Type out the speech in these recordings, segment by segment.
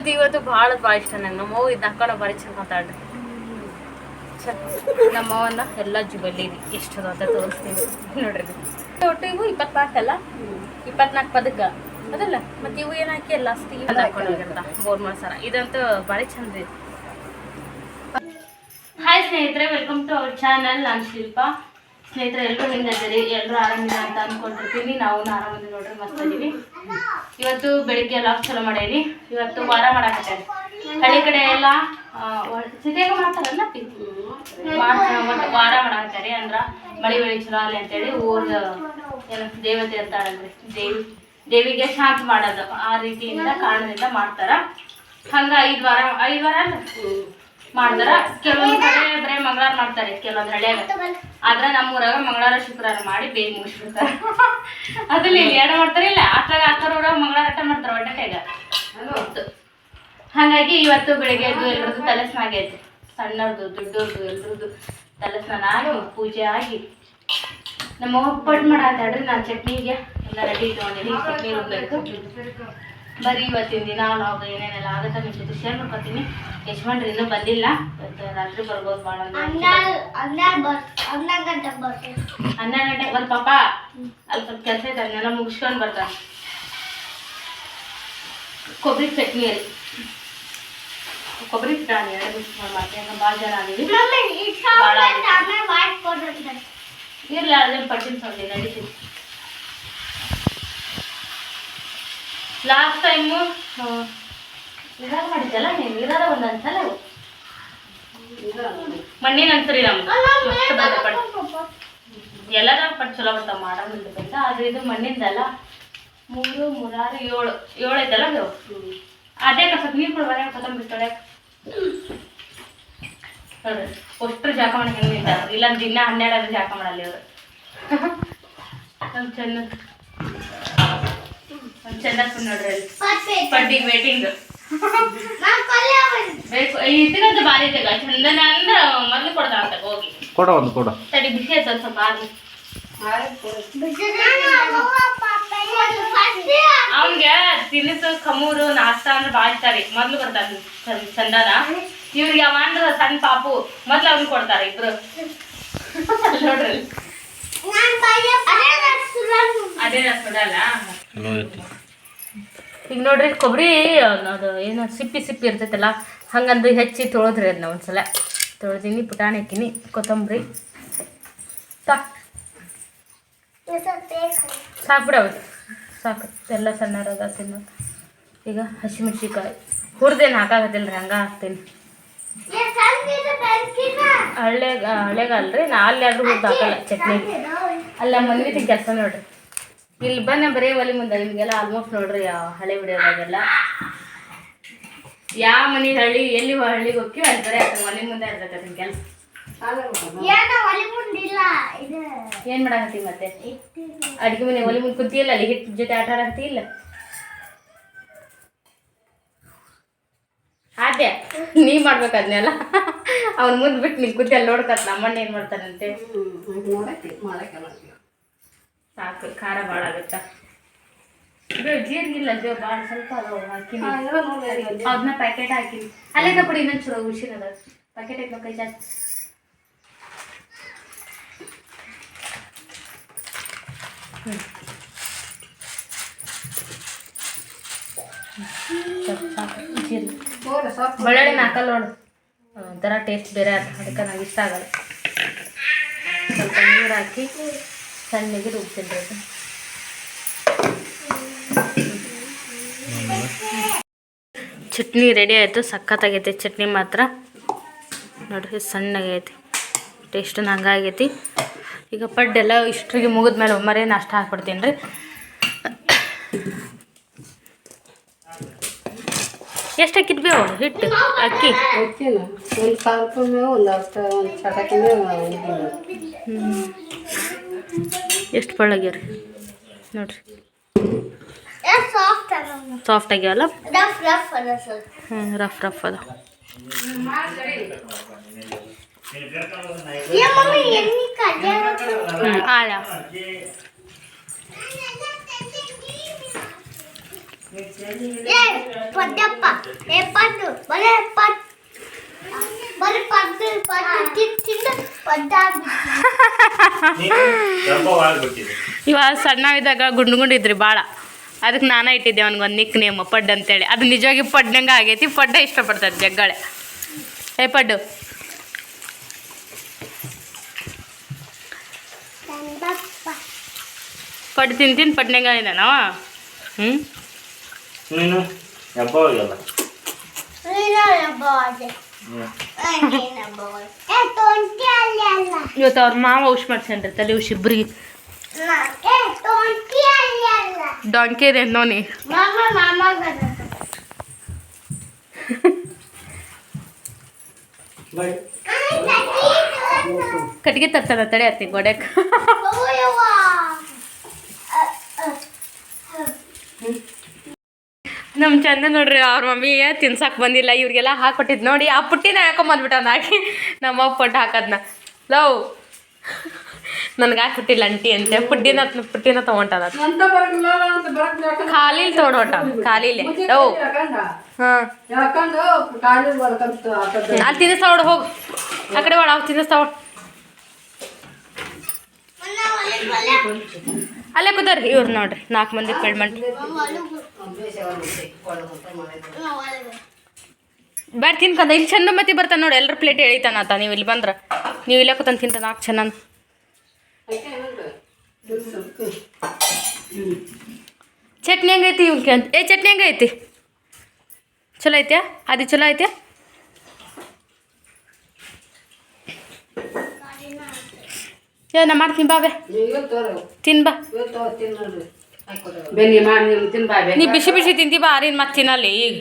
ಇವತ್ತು ಭಾಳ ಭಾಳ ಇಷ್ಟ ನಂಗೆ. ನಮ್ಮ ಅವ್ವ ಇದ್ ಹಾಕೊಂಡ ಭಾರಿ ಚಂದ ಮಾತಾಡ್ರಿ ನಮ್ಮ ನಮ್ಮವನ್ನ ಎಲ್ಲ ಜುಬಲ್ಲಿ ಎಷ್ಟು ಅಂತ ತೋರಿಸ್ತೀವಿ ನೋಡ್ರಿ. ಒಟ್ಟು ಇವು ಇಪ್ಪತ್ನಾಲ್ಕು ಅಲ್ಲ? ಇಪ್ಪತ್ನಾಲ್ಕು ಪದಕ. ಅದಲ್ಲ? ಮತ್ತೆ ಇವು ಏನು ಹಾಕಿ ಎಲ್ಲ ಅಸ್ತಿ ಹಾಕೊಂಡು ಬೋರ್ ಮಾಡ್ಸಾರ ಇದಂತೂ ಭಾರಿ ಚಂದ ಇದೆ. ಹಾಯ್ ಸ್ನೇಹಿತರೆ ವೆಲ್ಕಮ್ ಟು ಅವರ್ ಚಾನಲ್ ನಾನು ಶಿಲ್ಪ. ಸ್ನೇಹಿತರೆ ಎಲ್ಲರೂ ಹಿಂಗದಿರಿ ಎಲ್ಲರೂ ಆರಾಮಿಲ್ಲ ಅಂತ ಅಂದ್ಕೊಂಡಿರ್ತೀನಿ ನಾವು ಆರಾಮಿಲ್ಲ ನೋಡ್ರಿ, ಮಸ್ತ್ ಇದೀವಿ. ಇವತ್ತು ಬೆಳಿಗ್ಗೆ ಎಲ್ಲ ಚಲೋ ಮಾಡೇರಿ ಇವತ್ತು ವಾರ ಮಾಡಾಕತ್ತೇನೆ. ಹಳ್ಳಿ ಕಡೆ ಎಲ್ಲ ಸಿಟಿಯಾಗ ಮಾಡ್ತಾರಲ್ಲ ವಾರ ವಾರ ಮಾಡಾಕತ್ತಾರೆ. ಅಂದ್ರ ಮಳಿ ಬೆಳಿ ಚಲೋ ಅಲ್ಲಿ ಅಂತೇಳಿ ಊರ್ದ ಏನು, ದೇವತೆ ಇರ್ತಾಳಲ್ರಿ ದೇವಿ, ದೇವಿಗೆ ಶಾಂತ ಮಾಡೋದು. ಆ ರೀತಿಯಿಂದ ಕಾರಣದಿಂದ ಮಾಡ್ತಾರ. ಹಂಗ ಐದ್ ವಾರ ಐದ್ ವಾರ ಮಾಡ್ತಾರ ಕೆಲವೊಂದ್ ಕಡೆ ಬರೇ ಮಂಗಳಾರ ಮಾಡ್ತಾರೆ ಕೆಲವೊಂದ್ ಹಳ್ಳಿಯಾಗ. ಆದ್ರೆ ನಮ್ಮೂರಾಗ ಮಂಗಳವಾರ ಶುಕ್ರವಾರ ಮಾಡಿ ಬೇಗ ಮುಗಿಸ್ಬಿಡ್ತಾರ. ಅದ್ರಲ್ಲಿ ಇಲ್ಲಿ ಎರಡು ಮಾಡ್ತಾರ ಇಲ್ಲ ಆತರ ಊರಾಗ ಮಂಗಳಾರ ಅಟ್ಟ ಮಾಡ್ತಾರ ಒಡ್ಡಕ್ಕಾಗ ಹಾಗಾಗಿ ಇವತ್ತು ಬೆಳಿಗ್ಗೆ ಎದ್ದು ಎಲ್ರದ್ದು ತಲೆ ಸ್ನಾನ ಆಗೈತೆ ಸಣ್ಣವ್ರದ್ದು ದೊಡ್ಡವ್ರದ್ದು ಎಲ್ರದ್ದು ತಲೆ ಸ್ನಾನ ಆಗಿ ಪೂಜೆ ಆಗಿ. ನಮ್ಮ ಒಪ್ಪಟ್ಟು ಮಾಡಾತಾಡ್ರಿ ನಾನು ಚಟ್ನಿಗೆ ಎಲ್ಲ ರೆಡಿ ಇಟ್ಕೊಂಡಿದ್ದೀನಿ ಚಟ್ನಿ ರುಬ್ಬೇಕು. ಬರೀ ಇವತ್ತಿನ ದಿನ ನಾವು ಏನೇನೆಲ್ಲ ಆಗುತ್ತೆ ನಿಮ್ಮ ಜೊತೆ ಶೇರ್ ಮಾಡ್ಕೊತೀನಿ. ಯಜಮಾನ್ರು ಇನ್ನೂ ಬಂದಿಲ್ಲ. ರಾತ್ರಿ ಬರ್ಬೋದು ಭಾಳ ಹನ್ನೆರಡು ಗಂಟೆ ಬಂದ್ ಪಾಪ. ಅಲ್ಲಿ ಸ್ವಲ್ಪ ಕೆಲಸ ಐತೆ ಅದನ್ನೆಲ್ಲ ಮುಗಿಸ್ಕೊಂಡು ಬರ್ತ ಕೊಬ್ಬರಿ ಚಟ್ನಿ ಅಲ್ಲಿ ಕೊಬ್ಬರಿ ಚಟ್ನಿ ಎರಡು ಮಿಕ್ಸ್ ಮಾಡಿ ಮಾಡ್ತೀನಿ. ಯಾಕಂದ್ರೆ ಭಾಳ ಜನ ಅದೀವಿ ಇರ್ಲಿ ಅದೇನು ಪಟ್ಟಿನ ಸೊಂಡಿ ನಡೀತೀನಿ ಲಾಸ್ಟ್ ಟೈಮು ಇದಾಗ ಮಾಡಿದ್ದಲ್ಲ ನೀವು ಅಂತಲ್ಲ ಇವು. ಮಣ್ಣಿನ ಅಂತರಿ ನಮ್ದು ಪಟ್ ಎಲ್ಲರ ಪಟ್ಟು ಚಲೋ ಬರ್ತಾವ ಮಾಡೋದಿಲ್ಲ ಆದ್ರೆ ಇದು ಮಣ್ಣಿಂದಲ್ಲ. ಮೂರು ಮೂರಾರು ಏಳು ಏಳು ಐತಲ್ಲ ನೀವು ಅದೇ ಕಸಕ್ ನೀರು ಕೊಡ್ಬಾರ ಕೊತ್ತಂಬರಿ ತೊಳೆ. ನೋಡ್ರಿ ಅಷ್ಟ್ರು ಜಾಕ ಮಾಡಿ ಹೆಂಗೆ ಇಲ್ಲ ದಿನ ಹನ್ನೆರಡು ಜಾಕ ಮಾಡಲ್ಲ ಇವರು. ನಮ್ಮ ಚೆನ್ನ ಚೆನ್ನ ನೋಡ್ರಿ ಪಟ್ಟಿಗೆ ವೇಟಿಂಗ್ ಬೇಕು ಇದನ್ನಂತೂ ಭಾರಿ ಐತೆಗ ಚಂದನ ಅಂದ್ರ ಮೊದ್ಲು ಕೊಡ್ತಾವ ಅಂತ ಹೋಗಿ. ಕೊಡ ಒಂದು ಕೊಡ. ತಡಿ ಬಿಸಿ ಆಯ್ತು ಸ್ವಲ್ಪ ಆಗ್ಲಿ ಅವ್ನ್ಗೆ ತಿನಿಸು ಖಮೂರು ನಾಷ್ಟ ಅಂದ್ರೆ ಭಾಳ ಇಷ್ಟಾರಿ. ಮೊದ್ಲು ಕೊಡ್ತಾರೆ ಚಂದನ. ಇವ್ರಿಗೆ ಅವ ಅಂದ್ರ ಸಣ್ಣ ಪಾಪು. ಮೊದ್ಲು ಅವ್ನ್ ಕೊಡ್ತಾರೆ ಇಬ್ರು. ನೋಡ್ರಿ. ಈಗ ನೋಡ್ರಿ ಕೊಬ್ಬರಿ ಅದು ಏನು ಸಿಪ್ಪಿ ಸಿಪ್ಪಿ ಇರ್ತೈತಲ್ಲ ಹಂಗಂದು ಹೆಚ್ಚಿ ತೊಳೆದ್ರಿ ಅದನ್ನ ಒಂದ್ಸಲ. ತೊಳೆದೀನಿ ಪುಟಾಣಿ ಹಾಕಿನಿ ಕೊತ್ತಂಬರಿ. ಸಾಕು ಸಾಕು ಬಿಡವ ಸಾಕು. ಎಲ್ಲ ಸಣ್ಣ ತಿನ್ನೋ ಈಗ ಹಸಿಮೆಣ್ಸಿಕಾಯಿ ಹುರಿದೇನು ಹಾಕಾಗತ್ತಿಲ್ಲ ರೀ ಹಂಗೆ ಹಾಕ್ತೀನಿ. ಹಳ್ಳ್ಯಾಗ ಅಲ್ರಿ ನಾ ಅಲ್ಲಿ ಆದ್ರೂ ಹುರಿದು ಹಾಕಲ್ಲ ಚಟ್ನಿ ಅಲ್ಲ ಮನ್ವಿತಿ ಕೆಲಸ ನೋಡ್ರಿ. ಇಲ್ಲಿ ಬನ್ನ ಬರೀ ಒಲಿ ಮುಂದೆ. ನಿಮಗೆಲ್ಲ ಆಲ್ಮೋಸ್ಟ್ ನೋಡ್ರಿ ಯಾವ ಹಳೆ ಬಿಡಿಯೋದಾಗೆಲ್ಲ ಯಾವ ಮನೆ ಹಳ್ಳಿ ಎಲ್ಲಿ ಹಳ್ಳಿಗೆ ಹೋಗ್ತೀವಿ ಅಲ್ಲಿ ಬರೀ ಅದ್ರ ಒಲಿ ಮುಂದೆ ಇರ್ತೈತೆ ಅದನ್ನ ಕೆಲಸ. ಏನ್ ಮಾಡಾಕತ್ತಿ ಮತ್ತೆ? ಅಡಿಗೆ ಮನೆ ಒಲಿ ಮುಂದೆ ಕುಂತಿಯಲ್ಲ ಅಲ್ಲಿ ಹಿಟ್ಟು ಜೊತೆ ಆಟ ಆಡಕತ್ತಿ ಇಲ್ಲ? ಆದ್ಯ ನೀ ಮಾಡ್ಬೇಕು ಅದನ್ನೆಲ್ಲ ಅವ್ನ ಮುಂದೆ ಬಿಟ್ಟು ನೀನು ಅಲ್ಲಿ ನೋಡ್ಕತ್ ನಮ್ಮಣ್ಣ ಏನ್ ಮಾಡ್ತಾನಂತೆ? ಸಾಕು ಖಾರ ಭಾಳ ಆಗುತ್ತ? ಇದು ಜೀರಿಗೆ ಇಲ್ಲ ಜೋ ಭಾಳ ಸ್ವಲ್ಪ ಅದನ್ನ ಪ್ಯಾಕೆಟ್ ಹಾಕಿ ಅಲ್ಲೇ ಕೊಡಿ ಇನ್ನೊಂದು ಚಲೋ ಹುಷಿನ ಅದ ಪ್ಯಾಕೆಟ್ ಐತೆ ಕೈ ಜಾಸ್ತಿ. ಹ್ಮ್. ಬೆಳ್ಳುಳ್ಳಿ ಹಾಕಲ್ಲ ನೋಡು. ಒಂಥರ ಟೇಸ್ಟ್ ಬೇರೆ ಅದಕ್ಕೆ ನಂಗೆ ಇಷ್ಟ ಆಗಲ್ಲ. ಸ್ವಲ್ಪ ನೀರು ಹಾಕಿ ಸಣ್ಣಗೆ ರುಬ್ತೀನಿ ಚಟ್ನಿ ರೆಡಿ ಆಯಿತು ಸಖತ್ತಾಗೈತಿ ಚಟ್ನಿ ಮಾತ್ರ. ನೋಡ್ರಿ ಸಣ್ಣಗೈತಿ ಟೇಸ್ಟ್ ಹಂಗಾಗೈತಿ ಈಗ ಪಡ್ಡೆಲ್ಲ ಇಷ್ಟ್ರಿಗೆ ಮುಗಿದ್ಮೇಲೆ ಒಮ್ಮರೆ ನಾಷ್ಟ ಹಾಕ್ಬಿಡ್ತೀನಿ ರೀ. ಎಷ್ಟು ಹಾಕಿದ್ ಬೇವು ಹಿಟ್ಟು ಅಕ್ಕಿ? ಒಂದು ಕಾಲು ಮೇವು ಒಂದು ಅರ್ಧ ಒಂದು ಚಟಾಕಿ ಮೇವು ಎಷ್ಟು ಪಳ್ಳಾಗ್ಯಾರ ನೋಡ್ರಿ. ಸಾಫ್ಟ್ ಆಗ್ಯಾವಲ್ಲ? ಹ್ಞೂ ರಫ್ ರಫ್ ಅದ ಹ್ಞೂ ಆಳ ಏ ಪಡ್ಡಪ್ಪ ಏ ಪಡ್ಡು ಬರೇ ಪಡ್ ಬರೀ ಪಡ್ಡು ಪಡ್ಡು ತಿಂದು ತಿಂದು ಪಡ್ಡಾಗ್ಬಿಡ್ತೀನಿ ಆಗ್ಬಿಟ್ಟಿದೆ ಇವಾಗ ಸಣ್ಣವಿದ್ದಾಗ ಗುಂಡು ಗುಂಡಿದ್ರಿ ಭಾಳ ಅದಕ್ಕೆ ನಾನೇ ಇಟ್ಟಿದ್ದೆ ಅವ್ನಿಗೆ ಒಂದು ನಿಕ್ ನೇಮ್ ಪಡ್ ಅಂತೇಳಿ. ಅದು ನಿಜವಾಗಿ ಪಡ್ನಂಗೆ ಆಗೈತಿ ಪಡ್ಡ ಇಷ್ಟಪಡ್ತದೆ ಜಗ್ಗಳೆ. ಏ ಪಡ್ಡು. ಪಡ್ ಪಡ್ಡು ತಿಂತೀನಿ ಪಡ್ನಂಗ ಇದ್ದಾನವ ಹ್ಞೂ ನೀನು? ಹಬ್ಬ ಹೋಗಲ್ಲ ಇವತ್ತು ಅವ್ರ ಮಾವ ಔಷ್ ಮಾಡ್ಸ್ಕೊಂಡ್ರಿ ತಲೆ ಉಶ್ ಇಬ್ರಿಗೆ. ನಾ- ಏ ತೊಂಟಿ ಅಲ್ಲಿ ಅಲ್ಲ ಡಾಂಕಿ ಇದೆ ನೋನಿ ಕಟ್ಗೆ ತರ್ತಾನ ತಡೆ ಅತ್ತಿ ಗೋಡೆಕ್ ನಮ್ಮ ಚಂದ ನೋಡ್ರಿ ಅವ್ರ ಮಮ್ಮಿ ತಿನ್ಸಕ್ ಬಂದಿಲ್ಲ ಇವ್ರಿಗೆಲ್ಲ ಹಾಕೊಟ್ಟಿದ್ ನೋಡಿ ಆ ಪುಟ್ಟಿನ ಹಾಕೊಂಬಂದ್ಬಿಟ್ಟ ಹಾಕಿ. ನಮ್ಮ ಅಪ್ಪ ಪಟ್ಟು ಹಾಕದ್ನ. ಲವ್ ನನ್ಗೆ ಹಾಕ್ಬಿಟ್ಟಿಲ್ಲ ಅಂಟಿ ಅಂತೆ. ಪುಟ್ಟಿನ ಪುಟ್ಟಿನ ಬರಕ್ ಖಾಲಿಲಿ ತೊಗೊಂಡೋಟ ಖಾಲಿಲೆ. ಲವ್ ಹಾಂ. ಅಲ್ಲಿ ತಿನ್ನಿಸ್ತಾ ಹೊಡ್ ಹೋಗು. ಆ ಕಡೆ ಒಳ ಅವ್ರು ತಿನ್ನಿಸ್ತಾ ಹೊಡ್ ಅಲ್ಲೇ ಕೂತಾರ್ರಿ ಇವ್ರು ನೋಡ್ರಿ, ನಾಲ್ಕು ಮಂದಿ ಕಳ್ಮಂಟ್ರಿ ಬ್ಯಾಡ ತಿನ್ಕಂದ ಇಲ್ಲಿ ಚಂದ ಮತ್ತೆ ಬರ್ತಾನೆ ನೋಡಿ ಎಲ್ಲರ ಪ್ಲೇಟ್ ಎಳಿತಾನತ, ನೀವು ಇಲ್ಲಿ ಬಂದ್ರೆ. ನೀವು ಇಲ್ಲೇ ಕೂತಂದು ತಿಂತ ನಾಲ್ಕು ಚೆನ್ನ ಚಟ್ನಿ ಹೆಂಗೈತಿ ಇವ್ನ ಕೇಂತ ಏ, ಚಟ್ನಿ ಹೆಂಗೈತಿ? ಚಲೋ ಐತ್ಯಾ? ಅದು ಚಲೋ ಐತ್ಯಾ? ಏ ನಾ ಮಾಡ್ತೀನಿ ಬಾವೆ ತಿನ್ ಬಾ. ಬೆನ್ನಿ ಮಾಡಿ ನೀವು ತಿನ್ಬಾ ನೀ ಬಿಸಿ ಬಿಸಿ ತಿಂತಿ ಬಾ ಆರಿನ ಮತ್ತೆ ತಿನ್ನಲ್ಲಿ ಈಗ.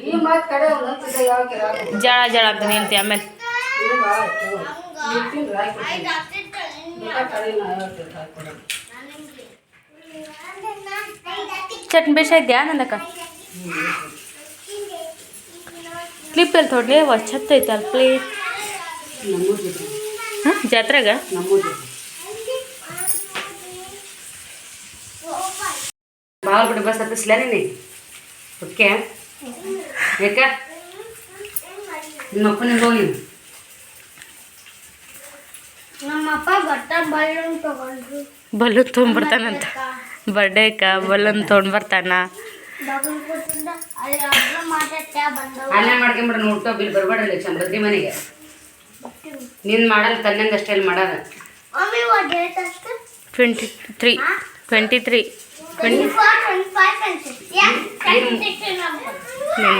ಜಳ ಜಳ ಅಂತ ನಿಂತಿ ಆಮೇಲೆ. ಚಟ್ನಿ ಬೇಷ ಇದ್ಯಾ ನಂದಕ್ಕ? ಕ್ಲಿಪ್ ಎಲ್ಲಿ ತೊಡ್ಲಿ? ಛತ್ ಐತೆ ಅಲ್ಲಿ ಪ್ಲೇಟ್ ಹಾಂ ಜಾತ್ರೆಗ? ಬಾಳ ಬಿಟ್ಟು ಬಸ್ ಹತ್ತಿಸ್ಲ ನೀನು. ಓಕೆ? ಯಾಕ? ನಿಮ್ಮ ಅಪ್ಪನಿಗೆ ಹೋಗಿ. ನಮ್ಮಪ್ಪ ಬಟ್ಟ ಬಳ್ಳನ್ ತಗೊಂಡ್ರು. ಬಲೂನ್ ತೊಗೊಂಬರ್ತಾನಂತ ಬರ್ಡೇಕ ಬಲೂನ್ ತೊಗೊಂಡ್ಬರ್ತಾನ. ಅಲ್ಲಿ ಮಾಡ್ಕೊಂಬಿಡ್ರಿ ನೋಡ್ಕೊ ಬಿಲ್ ಬರ್ಬೇಡ್ರಿ ಸಂಬದ್ರಿ ಮನೆಗೆ. ನಿನ್ ಮಾಡಲ್ಲ ತನ್ನಂದ ಅಷ್ಟೇ ಅಲ್ಲಿ ಮಾಡೋದ. ಟ್ವೆಂಟಿ ತ್ರೀ ಟ್ವೆಂಟಿ ತ್ರೀ ನಿನ್ನ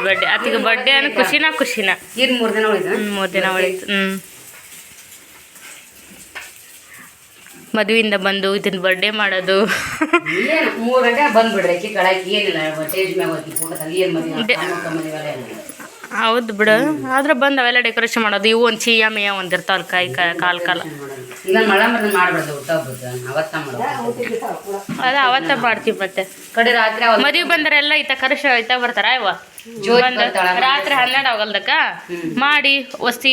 ಬರ್ಡೇ ಆತಿಗೆ ಬರ್ಡೇ ಅನ್ನೋ ಖುಷಿನ ಖುಷಿನ. ಮೂರು ದಿನ ಹ್ಞೂ ಮೂರು ದಿನ ಉಳಿತು. ಹ್ಞೂ ಮದುವೆಯಿಂದ ಬಂದು ಇದನ್ನ ಬರ್ಡೇ ಮಾಡೋದು. ಮೂರು ಗಂಟೆ ಬಂದ್ಬಿಡ್ರಿ ಏನಿಲ್ಲ ಸ್ಟೇಜ್ ಮ್ಯಾಗ ಹೋಗಿ ಫೋಟೋದಲ್ಲಿ ಏನು ಮದುವೆ ಮದುವೆ ಎಲ್ಲ ಹೌದು ಬಿಡು. ಆದ್ರೆ ಬಂದು ಅವೆಲ್ಲ ಡೆಕೋರೇಷನ್ ಮಾಡೋದು. ಇವು ಒಂದು ಚೀಯ ಮೇಯ ಒಂದು ಇರ್ತಾವಲ್ಲ ಕೈ ಕಾಲು ಕಾಲ್. ಅದ ಅವತ್ತ ಮಾಡ್ತೀವಿ ಮತ್ತೆ. ಮದುವೆ ರಾತ್ರಿ ಎಲ್ಲ ಮದುವೆ ಬಂದರೆಲ್ಲ ಈತ ಕರೆಶ ಐತ ಬರ್ತಾರ ಇವ? ರಾತ್ರಿ ಹನ್ನೆರಡು ಆಗಲ್ದಕ್ಕ? ಮಾಡಿ ವಸ್ತಿ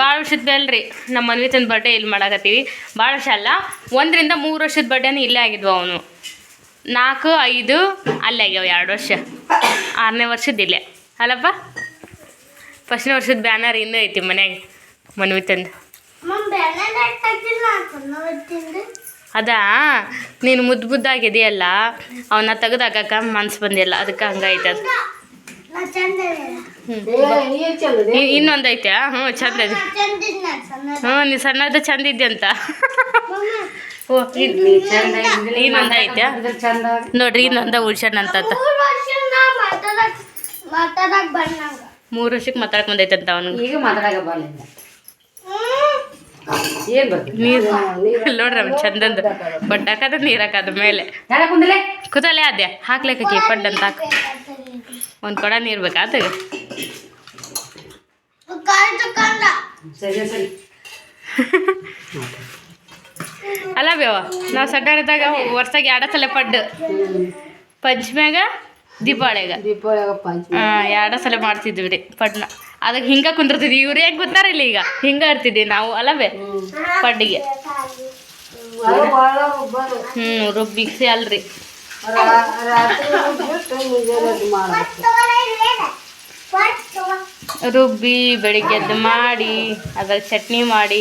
ಭಾಳ ವರ್ಷದ ಬೇಲ್ರಿ ನಮ್ಮ ಮನ್ವಿ ತಂದು ಬರ್ಡೇ ಇಲ್ಲಿ ಮಾಡಾಕತ್ತೀವಿ. ಭಾಳ ವರ್ಷ ಅಲ್ಲ ಒಂದರಿಂದ ಮೂರು ವರ್ಷದ ಬರ್ಡೇನು ಇಲ್ಲೇ ಆಗಿದ್ವು ಅವನು. ನಾಲ್ಕು ಐದು ಅಲ್ಲೇ ಆಗ್ಯಾವ ಎರಡು ವರ್ಷ. ಆರನೇ ವರ್ಷದ ಇಲ್ಲೇ. ಅಲ್ಲಪ್ಪ? ಫಸ್ಟ್ನೇ ವರ್ಷದ ಬ್ಯಾನರ್ ಇನ್ನೂ ಐತಿ ಮನ್ಯಾಗ ಮನವಿ ತಂದು. ಅದಾ? ನೀನು ಮುದ್ದು ಮುದ್ದಾಗಿದೆಯಲ್ಲ ಅವನ್ನ ತೆಗೆದಾಕ ಮನ್ಸು ಬಂದಿಲ್ಲ ಅದಕ್ಕೆ ಹಂಗೈತೆ ಅದು. ಇನ್ನೊಂದು ಐತೆ ಹ್ಞೂ ಚಂದ ಹ್ಞೂ ನೀ ಸಣ್ಣದ ಚಂದ ಇದ್ದೆ ಅಂತ. ಇನ್ನೊಂದು ಐತೆ ಚಂದ ನೋಡ್ರಿ ಇನ್ನೊಂದ ಉಳ್ಸಣ್ಣ ಅಂತ ಮೂರು ವರ್ಷಕ್ಕೆ ಮಾತಾಡಕ್ ಬಂದೈತೆ ಅಂತ ಅವನು ಈಗ ಮಾತಾಡಕ ಬರಲಿಲ್ಲ. ನೀರು ನೋಡ್ರಿ ಅವ್ನು ಚಂದಂದು. ಬಟ್ ಹಾಕದ ನೀರು ಹಾಕದ ಮೇಲೆ. ಕುದಲೆ ಅದೇ ಹಾಕ್ಲಿಕ್ಕೆ ಪಡ್ ಅಂತ ಹಾಕು. ಒಂದು ಕೊಡ ನೀರು ಬೇಕಾದ ಸರಿ ಸರಿ. ಅಲ್ಲ ಬೇವ ನಾವು ಸಣ್ಣರಿದ್ದಾಗ ವರ್ಷಕ್ಕೆ ಎರಡ ಸಲ ಪಡ್ಡು. ಪಂಚಮ್ಯಾಗ ದೀಪಾವಳಿಗ. ದೀಪಾವಳಿಯಾಗ ಹಾಂ ಎರಡ ಸಲ ಮಾಡ್ತಿದ್ವಿ ರೀ ಪಡ್ನ. ಅದಕ್ಕೆ ಹಿಂಗೆ ಕುಂದಿರ್ತಿದ್ವಿ ಇವ್ರು ಹೆಂಗೆ ಕುಂತಾರಿಲ್ಲ ಈಗ? ಹಿಂಗೆ ಇರ್ತಿದ್ವಿ ನಾವು ಅಲ್ಲವೇ ಪಡ್ಡಿಗೆ. ಹ್ಞೂ ಅಲ್ರಿ. ಮುಂಜಾನೆ ಅದು ಮಾಡ್ಬೇಕು. ರುಬ್ಬಿ ಬೆಳಿಗ್ಗೆದ್ದು ಮಾಡಿ ಅದ್ರ ಚಟ್ನಿ ಮಾಡಿ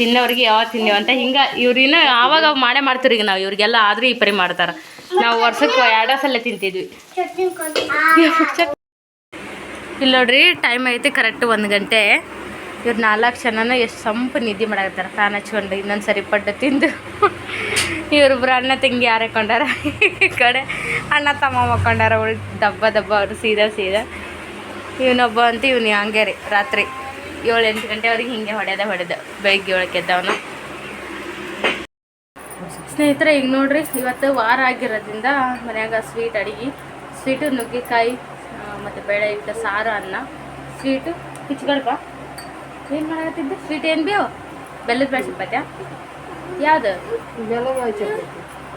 ತಿನ್ನೋರಿಗೆ ಯಾವ ತಿನ್ನೇವು ಅಂತ ಹಿಂಗೆ ಇವ್ರಿನ್ನ ಆವಾಗ ಮಾಡೇ ಮಾಡ್ತೀವಿ ಈಗ ನಾವು ಇವ್ರಿಗೆಲ್ಲ ಆದರೂ ಈ ಪರಿ ಮಾಡ್ತಾರೆ. ನಾವು ವರ್ಷಕ್ಕೆ ಎರಡು ಸಲ ತಿಂತಿದ್ವಿ. ಇಲ್ಲಿ ನೋಡ್ರಿ ಟೈಮ್ ಐತಿ ಕರೆಕ್ಟ್ ಒಂದು ಗಂಟೆ. ಇವ್ರು ನಾಲ್ಕು ಜನನ ಎಷ್ಟು ಸಂಪು ನಿದ್ದೆ ಮಾಡಾಕತ್ತಾರ. ಫ್ಯಾನ್ ಹಚ್ಕೊಂಡು ಇನ್ನೊಂದು ಸರಿ ಪಡ್ಡು ತಿಂದು. ಇವ್ರಿಬ್ರು ಅಣ್ಣ ತಂಗಿ ಯಾರು ಹಾಕೊಂಡಾರ? ಈ ಕಡೆ ಅಣ್ಣ ತಮ್ಮ ಹಾಕೊಂಡಾರ. ಉಳ್ ದಬ್ಬ ದಬ್ಬ ಅವರು ಸೀದಾ ಸೀದಾ. ಇವನೊಬ್ಬ ಅಂತ ಇವನು ಹಂಗೆ ರೀ, ರಾತ್ರಿ. ಏಳು ಎಂಟು ಗಂಟೆವರೆಗೆ ಹಿಂಗೆ ಹೊಡೆದ ಹೊಡೆದ ಬೆಳಿಗ್ಗೆ ಏಳಕ್ಕೆ ಎದ್ದವನು. ಸ್ನೇಹಿತರೆ, ಈಗ ನೋಡ್ರಿ, ಇವತ್ತು ವಾರ ಆಗಿರೋದ್ರಿಂದ ಮನ್ಯಾಗ ಸ್ವೀಟ್ ಅಡಿಗೆ ಸ್ವೀಟು ನುಗ್ಗೆಕಾಯಿ ಮತ್ತು ಬೇಳೆ ಇಟ್ಟ ಸಾರು ಅನ್ನ ಸ್ವೀಟು ಕಿಚ್ಗಡ್ಬ ಏನು ಮಾಡಿದ್ದೆ ಸ್ವೀಟ್ ಏನು ಬೇವು ಬೆಲ್ಲದ ಬೇಳೆ ಚಪಾತಿಯ? ಯಾವುದು?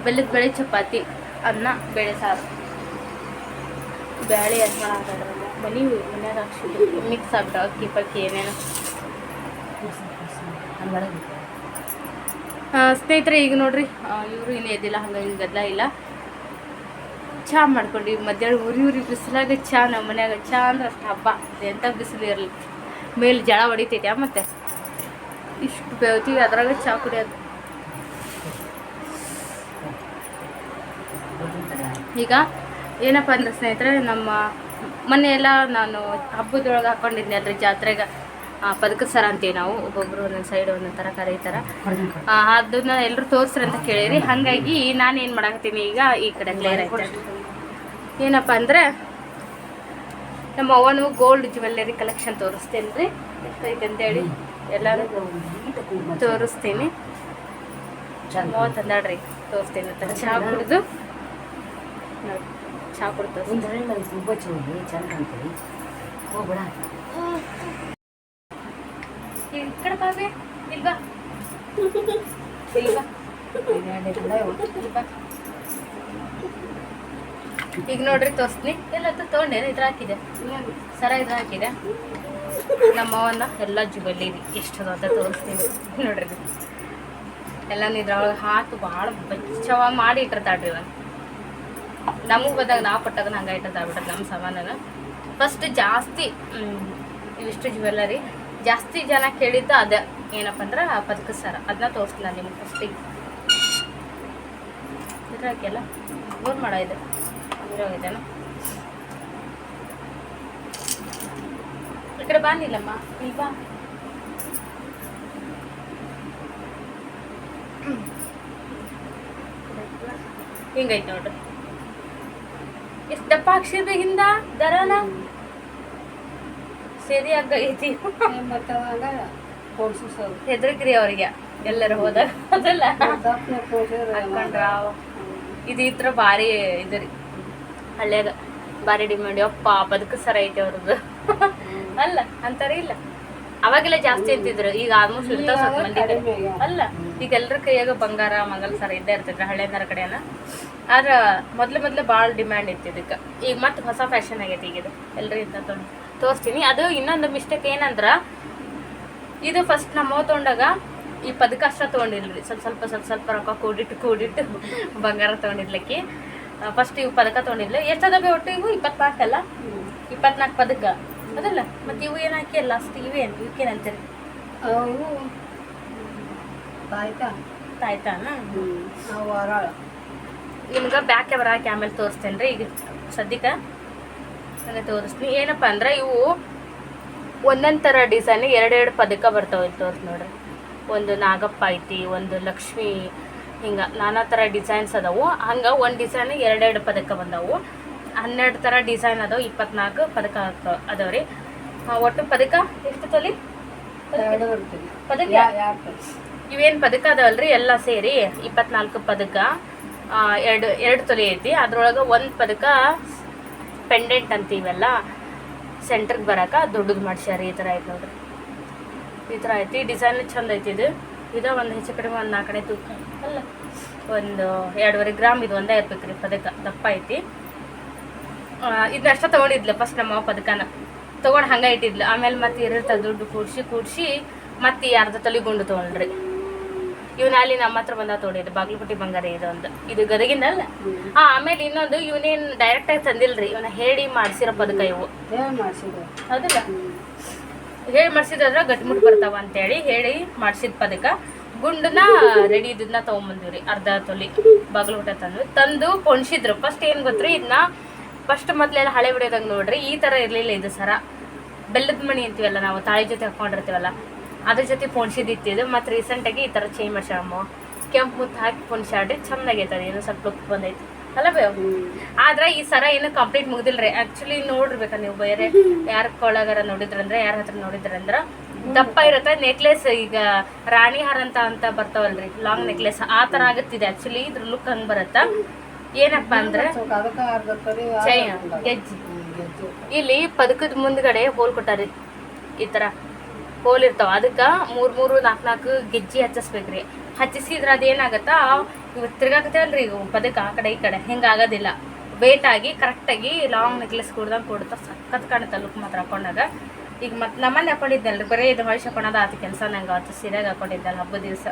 ಬೆಲ್ಲದ ಬೇಳೆ ಚಪಾತಿ, ಅನ್ನ, ಬೇಳೆ ಸಾರು. ಬೇಳೆ ಅನ್ನ ಮನೆ ಮನ್ಯಾಗ ಹಾಕ್ಸಿದ್ರು. ಮಿಕ್ಸ್ ಆಗ್ಬಿಟ್ಟು ಅಕ್ಕಿ ಪಕ್ಕಿ ಏನೇನು. ಸ್ನೇಹಿತರೆ, ಈಗ ನೋಡ್ರಿ ಇವರು ಇನ್ನೂ ಎದ್ದಿಲ್ಲ ಹಂಗಾಗಿ ಗದ್ದಲ ಇಲ್ಲ. ಚಹಾ ಮಾಡ್ಕೊಂಡು, ಮಧ್ಯಾಹ್ನ ಉರಿ ಉರಿ ಬಿಸಿಲಾಗ ಚಾ ನಮ್ಮ ಮನ್ಯಾಗ ಚಹಾ ಅಂದ್ರೆ ಅಷ್ಟು ಹಬ್ಬ. ಎಂಥ ಬಿಸಿಲು ಇರಲಿ. ಮೇಲೆ ಜಳ ಹೊಡಿತೈತೆ ಮತ್ತೆ. ಇಷ್ಟು ಬೇವ್ತೀವಿ ಅದ್ರಾಗ ಚಹಾ ಕುಡಿಯೋದು. ಈಗ, ಏನಪ್ಪ ಅಂದ್ರೆ ಸ್ನೇಹಿತರೆ, ನಮ್ಮ ಮೊನ್ನೆ ಎಲ್ಲ ನಾನು ಹಬ್ಬದೊಳಗೆ ಹಾಕೊಂಡಿದ್ದೆ ಅದ್ರ ಜಾತ್ರೆಗೆ ಪದಕ ಸರ ಅಂತೀವಿ ನಾವು ಒಬ್ಬೊಬ್ರು ಒಂದೊಂದು ಸೈಡ್ ಒಂದೊಂದು ಥರ ಕರೀತಾರ. ಅದನ್ನ ಎಲ್ಲರೂ ತೋರಿಸ್ರಿ ಅಂತ ಕೇಳಿರಿ. ಹಾಗಾಗಿ ನಾನು ಏನು ಮಾಡಾಕತ್ತೀನಿ ಈಗ ಈ ಕಡೆ ಕ್ಲಿಯರ್ ಆಯ್ತು. ಏನಪ್ಪ ಅಂದ್ರೆ ನಮ್ಮ ಅವನು ಗೋಲ್ಡ್ ಜ್ಯುವೆಲ್ಲರಿ ಕಲೆಕ್ಷನ್ ತೋರಿಸ್ತೀನಿ ರೀ ಅಂತೇಳಿ ಎಲ್ಲರೂ ತೋರಿಸ್ತೀನಿ. ಮೂವತ್ತು ತಂದಾಡ್ರಿ ತೋರಿಸ್ತೀನಿ ಅಂತ ಚಹಾ ಕುಡಿದು ನೋಡಿ. ಚಹಾ ಕೊಡ್ತಾರೆ. ತುಂಬ ಚೂರಿ ಚಂದ ಕಾಣ್ತೀವಿ ಹೋಗ್ಬೇಡ. ಈ ಕಡೆ ಬಾಬೆ. ಈಗ ನೋಡ್ರಿ ತೋರಿಸ್ತೀನಿ. ಎಲ್ಲ ತಗೊಂಡೆ ಇದ್ರ ಹಾಕಿದೆ? ಸರ ಇದ್ರ ಹಾಕಿದೆ. ನಮ್ಮವನ್ನ ಎಲ್ಲ ಜುಬಲ್ಲಿ ಎಷ್ಟು ಅದ ಅಂತ ತೋರಿಸ್ತೀನಿ. ನೋಡ್ರಿ. ಎಲ್ಲ ಎಲ್ಲಾನು ಇದ್ರೊಳಗೆ ಹಾಕಿ ಭಾಳ ಬಚ್ಚವ ಮಾಡಿ ಇಟ್ಟಿರ್ತಾಳ್ರಿ ಇವನ್ ನಮಗೆ ಬಂದಾಗ ನಾವು ಕೊಟ್ಟಾಗ ಹಂಗೆ ಇಟ್ಟಿರ್ತಾಳ್ಬಿಟ್ರೆ ನಮ್ಮ ಸಾಮಾನನ. ಫಸ್ಟ್ ಜಾಸ್ತಿ ಇವಿಷ್ಟು ಜ್ಯುವೆಲ್ಲರಿ ಜಾಸ್ತಿ ಜನ ಕೇಳಿದ್ದು ಅದ. ಏನಪ್ಪ ಅಂದ್ರೆ ಪದಕ ಸರ. ಅದನ್ನ ತೋರಿಸ್ತೀನಿ ನಾನು ನಿಮ್ಗೆ ಫಸ್ಟಿಗೆ ಇದ್ರಾಕೆಲ್ಲ ಬೋರ್ ಮಾಡೋ ಇದೆ. ಇರೋಗಿದ್ದೇನ ಈ ಕಡೆ ಬಾ ನೀಲಮ್ಮ. ಇಲ್ಲಿ ಬಾ. ಹಿಂಗೈತೆ ನೋಡ್ರಿ ಎಷ್ಟು ದಪ್ಪ ಹಾಕ್ಸಿರ್ಬೇಕು ಹಿಂದ ದರನ ಸೇದಿ ಆಗೈತಿ ಹೆದರ್ಕ್ರಿ ಅವ್ರಿಗೆ ಎಲ್ಲರೂ ಹೋದಾಗ ಅದಲ್ಲ ಇದು ಇತ್ರ ಭಾರಿ ಇದು ರೀ ಹಳ್ಳ್ಯಾಗ ಭಾರಿ ಡಿಮ್ಯಾಂಡ್ ಅಪ್ಪ ಬದುಕು ಸರ ಐತಿ ಅವ್ರದ್ದು ಅಲ್ಲ ಅಂತಾರೆ ಇಲ್ಲ ಅವಾಗೆಲ್ಲ ಜಾಸ್ತಿ ಅಂತಿದ್ರು ಈಗ ಆಲ್ಮೋಸ್ಟ್ ಇರ್ತಾವ. ಅಲ್ಲ ಈಗ ಎಲ್ಲರ ಕೈಯಾಗ ಬಂಗಾರ ಮಂಗಲ ಸರ ಇದ್ದೇ ಇರ್ತೈತೆ ಹಳ್ಳಿಯಂದರ ಕಡೆನ. ಆದ್ರೆ ಮೊದಲು ಮೊದಲು ಭಾಳ ಡಿಮ್ಯಾಂಡ್ ಇತ್ತು ಇದಕ್ಕೆ. ಈಗ ಮತ್ತೆ ಹೊಸ ಫ್ಯಾಷನ್ ಆಗೈತಿ ಈಗ ಇದು. ಎಲ್ಲರೂ ಇಂಥ ತೋರಿಸ್ತೀನಿ. ಅದು ಇನ್ನೊಂದು ಮಿಸ್ಟೇಕ್ ಏನಂದ್ರೆ, ಇದು ಫಸ್ಟ್ ನಮ್ಮ ತೊಗೊಂಡಾಗ ಈ ಪದಕ ಅಷ್ಟ ತೊಗೊಂಡಿಲ್ರಿ ಸ್ವಲ್ಪ ಸ್ವಲ್ಪ ಸ್ವಲ್ಪ ಸ್ವಲ್ಪ ರೊಕ್ಕ ಕೂಡಿಟ್ಟು ಕೂಡಿಟ್ಟು ಬಂಗಾರ ತೊಗೊಂಡಿರ್ಲಿಕ್ಕೆ. ಫಸ್ಟ್ ಇವು ಪದಕ ತೊಗೊಂಡಿದ್ಲು. ಎಷ್ಟು ಬೇ ಒಟ್ಟು ಇವು? ಇಪ್ಪತ್ನಾಲ್ಕಲ್ಲ ಇಪ್ಪತ್ನಾಲ್ಕು ಪದಕ. ಅದಲ್ಲ? ಮತ್ತೆ ಇವು ಏನು ಹಾಕಿ ಲಾಸ್ಟ್ ಇವೇನು? ಇವಕ್ಕೇನಂತೀರಿ ಆಯ್ತಾನ ನಿಮ್ಗೆ ಬ್ಯಾಕ್ ಕ್ಯಾಮ್ರಾ ಕ್ಯಾಮೆಲ್ ಆಮೇಲೆ ತೋರಿಸ್ತೇನೆ ರೀ ಈಗ. ಸದ್ಯಕ್ಕೆ? ನನಗೆ ತೋರಿಸ್ತೀನಿ. ಏನಪ್ಪ ಅಂದ್ರೆ ಇವು ಒಂದೊಂದು ಥರ ಡಿಸೈನ್ ಎರಡೆರಡು ಪದಕ ಬರ್ತಾವೆ ಇಲ್ಲಿ ತೋರಿಸಿ ನೋಡ್ರಿ. ಒಂದು ನಾಗಪ್ಪ ಐತಿ ಒಂದು ಲಕ್ಷ್ಮಿ ಹಿಂಗೆ ನಾನಾ ಥರ ಡಿಸೈನ್ಸ್ ಅದಾವು. ಹಂಗೆ ಒಂದು ಡಿಸೈನ್ ಎರಡೆರಡು ಪದಕ ಬಂದವು. ಹನ್ನೆರಡು ಥರ ಡಿಸೈನ್ ಅದಾವ ಇಪ್ಪತ್ನಾಲ್ಕು ಪದಕ ಆಗ್ತಾವ ಅದಾವ ರೀ ಒಟ್ಟು ಪದಕ ಎಷ್ಟು ತೊಲಿ? ಪದಕ? ಇವೇನು ಪದಕ ಅದಾವಲ್ರಿ ಎಲ್ಲ ಸೇರಿ ಇಪ್ಪತ್ನಾಲ್ಕು ಪದಕ ಎರಡು ಎರಡು ತೊಲೆ ಐತಿ. ಅದ್ರೊಳಗೆ ಒಂದು ಪದಕ ಪೆಂಡೆಂಟ್ ಅಂತೀವಲ್ಲ ಸೆಂಟ್ರಿಗೆ ಬರಕ ದೊಡ್ಡದು ಮಾಡ್ಸ್ಯಾರ ಈ ಥರ ಐತೆ ನೋಡ್ರಿ. ಈ ಥರ ಐತಿ. ಡಿಸೈನ್ ಚಂದ ಐತಿ ಇದು. ಇದು ಒಂದು ಹೆಚ್ಚು ಕಡಿಮೆ ಒಂದು ನಾಲ್ಕನೇ ತೂಕ. ಅಲ್ಲ. ಒಂದು ಎರಡೂವರೆ ಗ್ರಾಮ್ ಇದು ಒಂದೇ ಇರ್ಬೇಕು ರೀ ಪದಕ. ದಪ್ಪ ಐತಿ. ಇದನ್ನ ಅಷ್ಟ ತೊಗೊಂಡಿದ್ಲು ಫಸ್ಟ್ ನಮ್ಮ ಪದಕನ. ತೊಗೊಂಡು ಹಂಗೆ ಇಟ್ಟಿದ್ಲು. ಆಮೇಲೆ ಮತ್ತೆ ಇರುತ್ತೆ ದುಡ್ಡು ಕೂಡಿಸಿ ಕೂಡಿಸಿ ಮತ್ತೆ ಅರ್ಧ ತೊಲಿ ಗುಂಡು ತೊಗೊಂಡ್ರಿ. ಇವನ ಅಲ್ಲಿ ನಮ್ಮ ಹತ್ರ ಬಂದ ತೋಡಿರಿ ಬಾಗ್ಲಪಟ್ಟಿ ಬಂಗಾರ ಇದೊಂದು ಒಂದು. ಇದು ಗದಗಿನಲ್ಲ ಅಲ್ಲ? ಹಾ ಆಮೇಲೆ ಇನ್ನೊಂದು ಇವನೇನ್ ಡೈರೆಕ್ಟ್ ಆಗಿ ತಂದಿಲ್ರಿ. ಇವನ ಹೇಳಿ ಮಾಡ್ಸಿರೋ ಪದಕ ಇವು. ಹೌದಿಲ್ಲ? ಹೇಳಿ ಮಾಡ್ಸಿದ್ರ ಗಟ್ಮುಟ್ ಬರ್ತಾವ ಅಂತೇಳಿ ಹೇಳಿ ಮಾಡ್ಸಿದ ಪದಕ. ಗುಂಡನ್ನ ರೆಡಿ ಇದನ್ನ ರೀ ಅರ್ಧ ತೊಲಿ ಬಾಗಿಲು ಊಟ ತಂದು. ತಂದು ಪೊಣ್ಸಿದ್ರು. ಫಸ್ಟ್ ಏನು ಗೊತ್ತ್ರಿ ಇದನ್ನ ಫಸ್ಟ್ ಮೊದ್ಲೆಲ್ಲ ಹಳೆ ಬಿಡೋದಂಗೆ ನೋಡ್ರಿ ಈ ತರ ಇರಲಿಲ್ಲ ಇದು ಸರ. ಬೆಲ್ಲದ ಮಣಿ ಅಂತೀವಲ್ಲ ನಾವು ತಾಳಿ ಜೊತೆ ಹಾಕೊಂಡಿರ್ತೀವಲ್ಲ ಅದ್ರ ಜೊತೆ ಪೊಣ್ಸಿದಿತ್ತು ಇದು. ಮತ್ತೆ ರೀಸೆಂಟಾಗಿ ಈ ತರ ಚೇಂಜ್ ಮಾಡ್ಸಮ್ಮ ಕೆಂಪು ಮುತ್ತು ಹಾಕಿ ಪೊಣ್ಸಾಡ್ರಿ ಚಂದ ಅದು. ಏನೋ ಸ್ವಲ್ಪ ಲುಕ್ ಬಂದೈತಿ. ಅಲ್ಲ ಬೇ ಆದ್ರೆ ಈ ಸರ ಏನು ಕಂಪ್ಲೀಟ್ ಮುಗ್ದಿಲ್ರಿ ಆಕ್ಚುಲಿ ನೋಡಿರ್ಬೇಕ ನೀವು ಬೇರೆ ಯಾರ ಕೊಳಗಾರ ನೋಡಿದ್ರಂದ್ರೆ, ಯಾರ ಹತ್ರ ನೋಡಿದ್ರಂದ್ರ, ದಪ್ಪ ಇರತ್ತೆ. ನೆಕ್ಲೆಸ್ ಈಗ ರಾಣಿ ಹಾರ ಅಂತ ಅಂತ ಬರ್ತಾವಲ್ರಿ. ಲಾಂಗ್ ನೆಕ್ಲೆಸ್ ಆ ತರ ಆಗತ್ತಿದೆ. ಆಕ್ಚುಲಿ ಇದ್ರ ಲುಕ್ ಹಂಗ್ ಬರತ್ತ? ಏನಪ್ಪಾ ಅಂದ್ರೆ? ಇಲ್ಲಿ ಪದಕದ ಮುಂದ್ಗಡೆ ಹೋಲ್ ಕೊಟ್ಟಾರಿ ಈ ತರ. ಹೋಲ್ ಇರ್ತಾವ. ಅದಕ್ಕೆ ಮೂರ್ ಮೂರು ನಾಲ್ಕು ನಾಲ್ಕು ಗೆಜ್ಜಿ ಹಚ್ಚಿಸ್ಬೇಕ್ರಿ. ಹಚ್ಚಿಸಿದ್ರ ಅದೇನಾಗತ್ತ? ಇವ್ ತಿರ್ಗಾಕತ್ತೇವಲ್ರಿ ಈಗ ಪದಕ ಆ ಕಡೆ ಈ ಕಡೆ. ಹಿಂಗೆ ಆಗೋದಿಲ್ಲ. ವೇಟ್ ಆಗಿ ಕರೆಕ್ಟಾಗಿ ಲಾಂಗ್ ನೆಕ್ಲೆಸ್ ಕೊಡ್ದಂಗೆ ಕೊಡ್ತಾ ಸಖತ್ ಕಾಣುತ್ತೆ ಲುಕ್ ಮಾತ್ರ ಹಾಕೊಂಡಾಗ. ಈಗ ಮತ್ತೆ ನಮ್ಮನೆ ಹಾಕೊಂಡಿದ್ದಲ್ರಿ. ಬರೀ ಇದು ಹೊಳಿಸಿ ಹಾಕೊಳೋದು ಆತ ಕೆಲಸ ನಂಗೆ ಆತು ಸೀರೆಗೆ ಹಾಕೊಂಡಿದ್ದಲ್ಲ ಹಬ್ಬದ ದಿವಸ.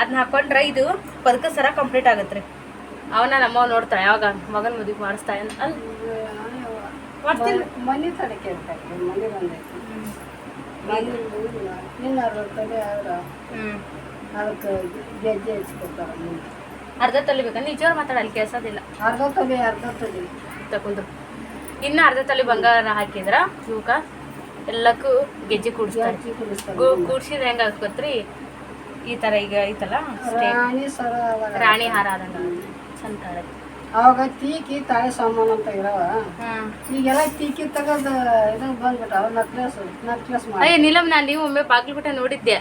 ಅದನ್ನ ಹಾಕೊಂಡ್ರೆ ಇದು ಪದಕ ಸರ ಕಂಪ್ಲೀಟ್ ಆಗತ್ರಿ. ಅವನ ನಮ್ಮವ್ ನೋಡ್ತಾ ಯಾವಾಗ ಮಗನ ಮದುವೆ ಮಾಡಿಸ್ತಾ ಅಲ್ಲಿ ಮಾಡ್ತೀನಿ. ಮನೆ ಇರ್ತಾರೆ. ಮನೆ ಬಂದೈತಿ. ಅರವತ್ತು ತೊಲಿ ಹ್ಮ್. ಅದಕ್ಕೆ ಗೆಜ್ಜೆ ಹಚ್ಕೊತಾರೆ ಮುಂದೆ ಅರ್ಧ ಬೇಕಾ ನಿಜವ್ರು ಮಾತಾಡಲ್ಲ ಕೇಳ್ಸೋದಿಲ್ಲ. ಅರ್ಧ ತಲೆ ಅರ್ಧ ತಲೆ. ತಗೊಂಡು ಇನ್ನು ಅರ್ಧ ತಲೆ ಬಂಗಾರ ಹಾಕಿದ್ರ ತೂಕ ಎಲ್ಲಕ್ಕೂ ಗೆಜ್ಜೆ ಕುಡಿಸ್ತಾರೆ. ಕೂಡ್ಸಿದ್ರೆ ಹೆಂಗ ಹಾಕೋತ್ರಿ ಈ ತರ ಈಗ ಐತಲ್ಲ? ರಾಣಿ ಹಾರ ಆದಂಗ. ಚಂದ ಅವಾಗ ತೀಕಿ ತಾಳೆ ಸಾಮಾನು ಅಂತ ಇರವ ಈಗೆಲ್ಲ ತೀಕಿ ತಗದ ಇದ್ ಬಂದ್ಬಿಟ್ಟಾವ ನಕ್ಲೆಸ್ ನಕ್ಲೆಸ್ ಮಾಡಿ. ಅಯ್ಯ ನೀಲಮ್ ನಾನು ನೀವು ಒಮ್ಮೆ ಬಾಗ್ಲುಬಿಟ್ಟ ನೋಡಿದ್ದೆ